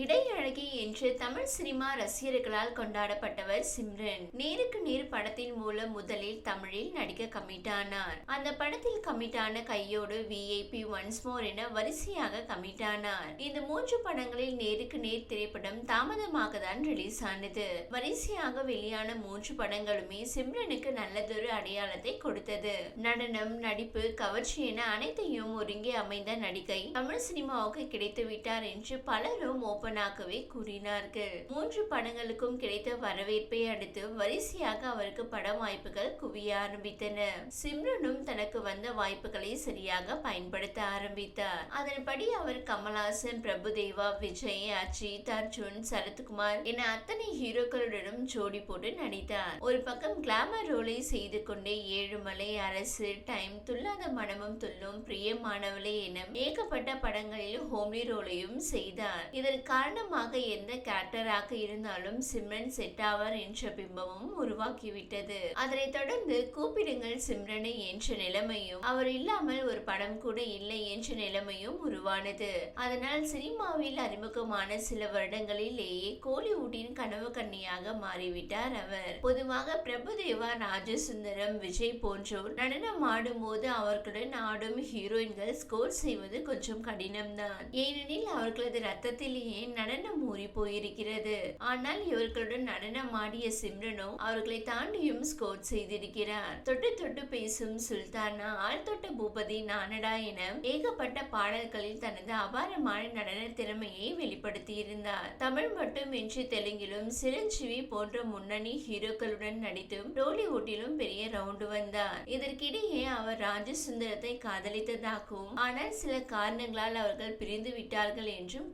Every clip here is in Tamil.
இடையழகி என்று தமிழ் சினிமா ரசிகர்களால் கொண்டாடப்பட்டவர் சிம்ரன். நேருக்கு நேர் படத்தின் மூலம் முதலில் தமிழில் நடிக்க கமிட் ஆனார். அந்த படத்தில் கமிட் ஆன கையோடு விஐபி ஒன்ஸ் மோர் என வரிசையாக கமிட் ஆனார். இந்த மூன்று படங்களில் நேருக்கு நேர் திரைப்படம் தாமதமாக தான் ரிலீஸ் ஆனது. வரிசையாக வெளியான மூன்று படங்களுமே சிம்ரனுக்கு நல்லதொரு அடையாளத்தை கொடுத்தது. நடனம் நடிப்பு கவர்ச்சி என அனைத்தையும் ஒருங்கே அமைந்த நடிகை தமிழ் சினிமாவுக்கு கிடைத்து விட்டார் என்று பலரும் ஓபனாகவே கூறினார்கள். மூன்று படங்களுக்கும் கிடைத்த வரவேற்பை அடுத்து வரிசையாக அவருக்கு பட வாய்ப்புகள் குவிய ஆரம்பித்தன. சிம்ரனும் தனக்கு வந்த வாய்ப்புகளை சரியாக பயன்படுத்த ஆரம்பித்தார். அதன்படி அவர் கமல்ஹாசன் பிரபுதேவா விஜய் அஜித் அர்ஜுன் சரத்குமார் என அத்தனை ஹீரோக்களுடனும் ஜோடி போட்டு நடித்தார். ஒரு பக்கம் கிளாமர் ரோலை செய்து கொண்டே ஏழுமலை அரசு டைம் துல்லாத மனமும் துள்ளும் பிரியமானவளே என ஏகப்பட்ட படங்களில் ஹோம்லி ரோலையும் செய்தார். இதற்கு காரணமாக எந்த கேரக்டராக இருந்தாலும் சிம்ரன் செட் ஆவார் என்ற பிம்பமும் உருவாக்கிவிட்டது. அதனைத் தொடர்ந்து கூப்பிடுங்கள் சிம்ரனை என்ற நிலைமையும் அவர் இல்லாமல் ஒரு படம் கூட இல்லை என்ற நிலைமையும் உருவானது. அதனால் சினிமாவில் அறிமுகமான சில வருடங்களிலேயே கோலிவுட்டின் கனவு கன்னியாக மாறிவிட்டார் அவர். பொதுவாக பிரபுதேவா ராஜசுந்தரம் விஜய் போன்றோர் நடனம் ஆடும்போது அவர்களுடன் ஆடும் ஹீரோயின்கள் ஸ்கோர் செய்வது கொஞ்சம் கடினம்தான். ஏனெனில் அவர்களது ரத்தத்திலேயே நடனம் ஊறி போயிருக்கிறது. ஆனால் இவர்களுடன் நடனம் ஆடிய சிம்ரனோ அவர்களை தாண்டியும் ஸ்கோர் செய்திருக்கிறார். தொட்டு தொட்டு பேசும் சுல்தானா ஆள் தொட்ட பூபதி நானடா என ஏகப்பட்ட பாடல்களில் தனது அபாரமான நடன திறமையை வெளிப்படுத்தியிருந்தார். தமிழ் மட்டுமின்றி தெலுங்கிலும் சிரஞ்சீவி போன்ற முன்னணி ஹீரோக்களுடன் நடித்தும் டோலிவுட்டிலும் பெரிய ரவுண்டு வந்தார். இதற்கிடையே அவர் ராஜசுந்தரத்தை காதலித்ததாகவும் ஆனால் சில காரணங்களால் அவர்கள் பிரிந்து விட்டார்கள் என்றும்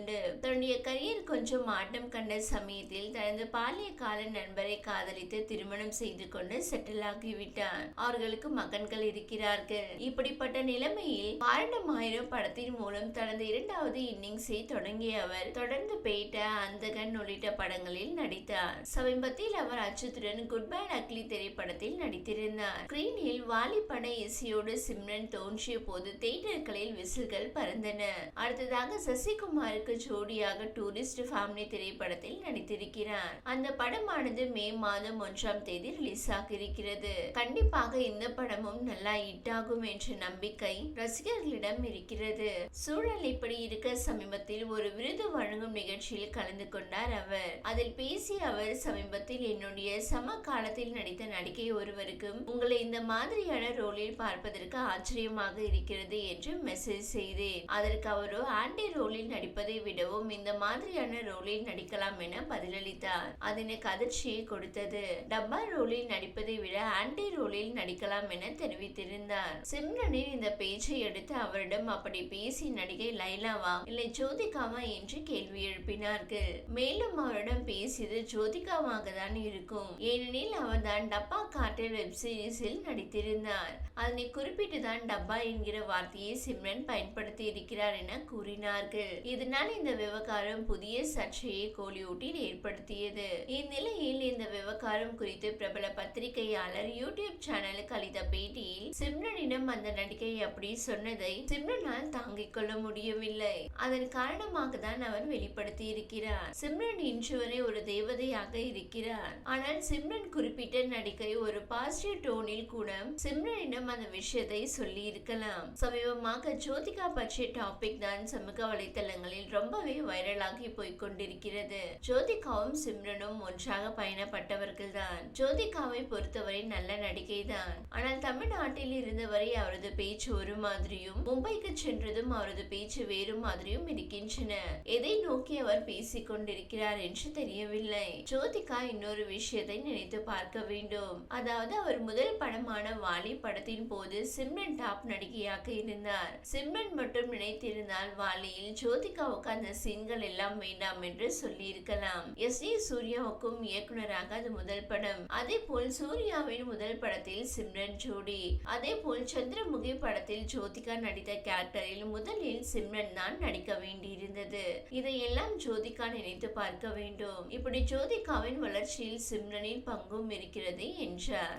கொண்டு தன்னுடைய கரியர் கொஞ்சம் ஆட்டம் கண்ட சமயத்தில் தனது பாலிய கால நண்பரை காதலித்து திருமணம் செய்து கொண்டு செட்டில் ஆகிவிட்டார் அவர்களுக்கு மகன்கள் இருக்கிறார்கள். இப்படிப்பட்ட நிலைமையில் பாரணமாயிரம் படத்தின் மூலம் தனது இரண்டாவது இன்னிங்ஸை தொடங்கிய அவர் தொடர்ந்து பேட்ட அந்தகன் உள்ளிட்ட படங்களில் நடித்தார். சமீபத்தில் அவர் அச்சுத்துடன் குட் பை அக்லி திரைப்படத்தில் நடித்திருந்தார். ஸ்கிரீனில் வாலி பட இசையோடு சிம்ரன் தோன்றிய போது தேட்டர்களில் விசில்கள் பறந்தன. அடுத்ததாக சசிகுமாருக்கு ஜோடியாக டூரிஸ்ட் ஃபேமிலி திரைப்படத்தில் நடித்திருக்கிறார். அந்த படமானது மே மாதம் ஒன்றாம் தேதி ரிலீஸ் ஆகியிருக்கிறது கண்டிப்பாக இந்த படமும் நல்லா ஹிட் ஆகும் என்ற நம்பிக்கை ரசிகர்களிடம் இருக்கிறது. சூழல் இப்படி இருக்க சமீபத்தில் ஒரு விருது வழங்கும் நிகழ்ச்சியில் கலந்து கொண்டார் அவர். அதில் பேசிய அவர் சமீபத்தில் என்னுடைய சம காலத்தில் நடித்த நடிகை ஒருவருக்கும் உங்களை இந்த மாதிரியான ரோலில் பார்ப்பதற்கு ஆச்சரியமாக இருக்கிறது என்று மெசேஜ் செய்தேன். அதற்கு அவரோ ஆண்டி ரோலில் நடிப்பதை விடவும் இந்த மாதிரியான ரோலில் நடிக்கலாம் என பதிலளித்தார். அதனை அதிர்ச்சியை கொடுத்தது. டப்பா ரோலில் நடிப்பதை விட ஆன்டி ரோலில் நடிக்கலாம் என தெரிவித்திருந்தார். சிம்ரனின் இந்த பேச்சை எடுத்து அவரிடம் அப்படி பேசி நடிகை லைலாவா இல்லை ஜோதிகாவா என்று கேள்வி எழுப்பினார்கள். மேலும் அவரிடம் பேசியது ஜோதிகாவாக தான் இருக்கும். ஏனெனில் அவர் தான் டப்பா கார்டல் வெப் சீரிஸில் நடித்திருந்தார். அதனை குறிப்பிட்டு தான் டப்பா என்கிற வார்த்தையை சிம்ரன் பயன்படுத்தி இருக்கிறார் என கூறினார்கள். இதனால் இந்த விவகாரம் புதிய சர்ச்சையை கோலிவுட்டில் ஏற்படுத்தியது. இந்நிலையில் இந்த விவகாரம் குறித்து பிரபல பத்திரிகையாளர் யூடியூப் சேனலுக்கு அளித்த பேட்டியில் சிம்ரனிடம் அந்த நடிகை அப்படி சொன்னதை சிம்ரனால் தாங்கிக் கொள்ள முடியவில்லை. அதன் காரணமாக தான் அவர் வெளிப்படுத்தி இருக்கிறார் சிம்ரன் இன்று வரை ஒரு தேவதையாக இருக்கிறார் ஆனால் சிம்ரன் குறிப்பிட்ட நடிகை ஒரு பாசிட்டிவ் டோனில் கூட சிம்ரனிடம் அந்த விஷயத்தை சொல்லி இருக்கலாம் சமீபமாக ஜோதிகா பற்றிய டாபிக் தான் சமூக வலைத்தளங்களில் ரொம்பவே வைரலாகி போய் கொண்டிருக்கிறது. ஜோதிகாவும் சிம்ரனும் ஒன்றாக பயணப்பட்டவர்கள் தான். ஜோதிகாவை பொறுத்தவரை நல்ல நடிகை தான். ஆனால் தமிழ்நாட்டில் இருந்தவரை அவரது பேச்சு ஒரு மாதிரியும் மும்பைக்கு சென்றதும் அவரது பேச்சு வேறு மாதிரியும் இருக்கின்றன. எதை நோக்கி அவர் பேசிக் கொண்டிருக்கிறார் என்று தெரியவில்லை முடியவில்லை ஜோதிகா இன்னொரு விஷயத்தை நினைத்து பார்க்க வேண்டும். அதாவது அவர் முதல் படமான வாலி படத்தின் போது சிம்ரன் டாப் நடிகையாக இருந்தார். சிம்ரன் மட்டும் நினைத்திருந்தால் வாலியில் ஜோதிகாவுக்கு அந்த சீன்கள் எல்லாம் வேண்டாம் என்று சொல்லி இருக்கலாம் எஸ் ஏ சூர்யாவுக்கும் இயக்குனராக அது முதல் படம். அதே போல் சூர்யாவின் முதல் படத்தில் சிம்ரன் ஜோடி. அதே போல் சந்திரமுகி படத்தில் ஜோதிகா நடித்த கேரக்டரில் முதலில் சிம்ரன் தான் நடிக்க வேண்டியிருந்தது. இதையெல்லாம் ஜோதிகா நினைத்து பார்க்க வேண்டும். இப்படி ஜோதிகாவின் வளர்ச்சியில் சிம்ரனின் பங்கும் இருக்கிறது என்றார்.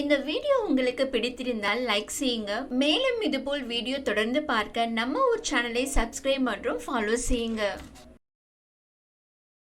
இந்த வீடியோ உங்களுக்கு பிடித்திருந்தால் லைக் செய்யுங்க. மேலும் இதுபோல் வீடியோ தொடர்ந்து பார்க்க நம்ம ஒரு சேனலை சப்ஸ்கிரைப் மற்றும் ஃபாலோ செய்யுங்க.